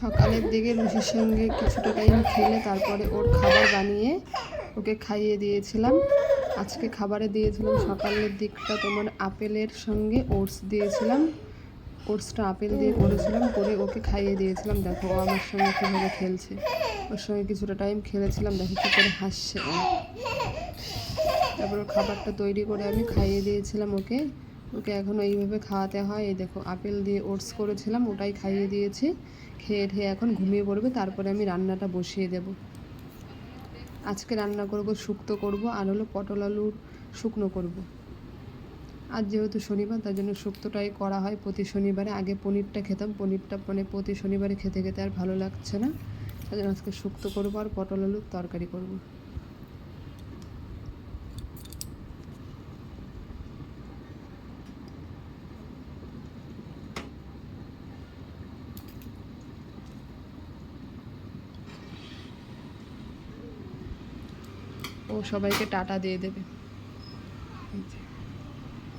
সকালের দিকে লুচির সঙ্গে কিছুটা টাইম খেলে তারপরে ওর খাবার বানিয়ে ওকে খাইয়ে দিয়েছিলাম। আজকে খাবারে দিয়েছিলাম সকালের দিকটা তোমার আপেলের সঙ্গে ওটস দিয়েছিলাম। ওটসটা আপেল দিয়ে করেছিলাম, করে ওকে খাইয়ে দিয়েছিলাম। দেখো, ও আমার সঙ্গে কীভাবে খেলছে। ওর সঙ্গে কিছুটা টাইম খেলেছিলাম, দেখো কী করে হাসছে ও। তারপর খাবারটা তৈরি করে আমি খাইয়ে দিয়েছিলাম ওকে। ওকে এখন এইভাবে খাওয়াতে হয়। এই দেখো, আপেল দিয়ে ওটস করেছিলাম, ওটাই খাইয়ে দিয়েছি। খেয়ে ঠেয়ে এখন ঘুমিয়ে পড়বে, তারপরে আমি রান্নাটা বসিয়ে দেব। আজকে রান্না করব শুক্তো করব, আর হলো পটল আলুর শুকনো করব। আজ যেহেতু শনিবার, তার জন্য শুক্তোটাই করা হয় প্রতি শনিবারে। আগে পনিরটা খেতাম, পনিরটা মানে প্রতি শনিবারে খেতে খেতে আর ভালো লাগছে না। তার জন্য আজকে শুক্তো করব আর পটল আলুর তরকারি করব। ও সবাইকে টাটা দিয়ে দেবে।